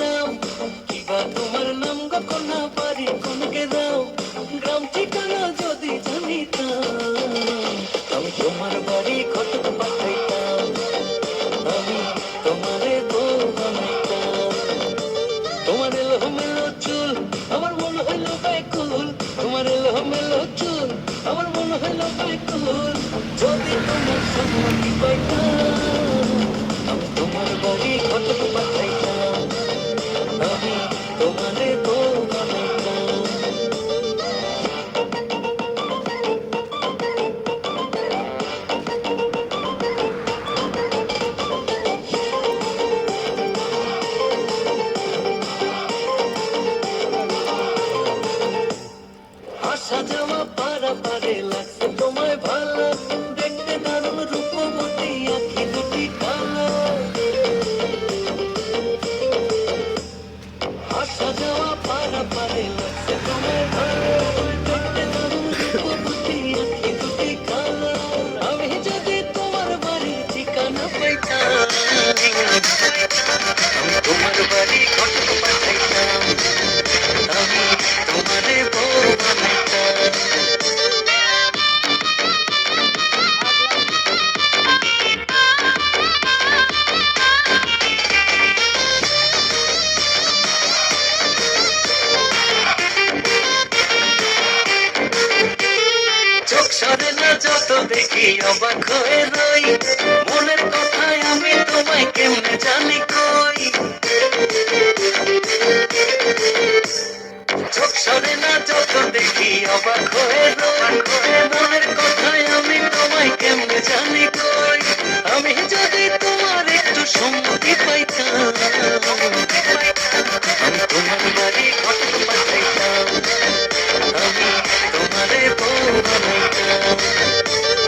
দাও? কিবা তোমার নাম গো কন্যা বাড়ি কোনকে দাও? গ্রাম ঠিকানা যদি জানিতাম, আমি তোমার বাড়ি কটক পাঠাইতাম, আমি তোমারে বউ বানাইতাম। তোমার এলো চুল, আমার মন হইল ব্যাকুল। তোমার এলো মেলো চুল, আমার মন হইল ব্যাকুল। যদি তোমার সম্মতি পাইতাম আসা যাওয়া পারা পারে লাগছে। তোমায় ভালো দেখতে দারুণ রূপবতী আখি দুটি কালো। আসা যাওয়া পারা পারে লাগছে। তোমায় ভালো দেখতে দারুণ রূপবতী আখি দুটি কালো। আমি যদি তোমার বাড়ি ঠিকানা পাইতাম সরে না যত দেখি অবাক হয়ে রই। মনের কথায় আমি তোমায় কেমনে জানি কই? চোখ সরে না, যত দেখি অবাক হয়ে রই। মনের কথায় আমি তোমায় কেমনে জানি কই? আমি যদি তোমার একটু সম্মতি পাইতাম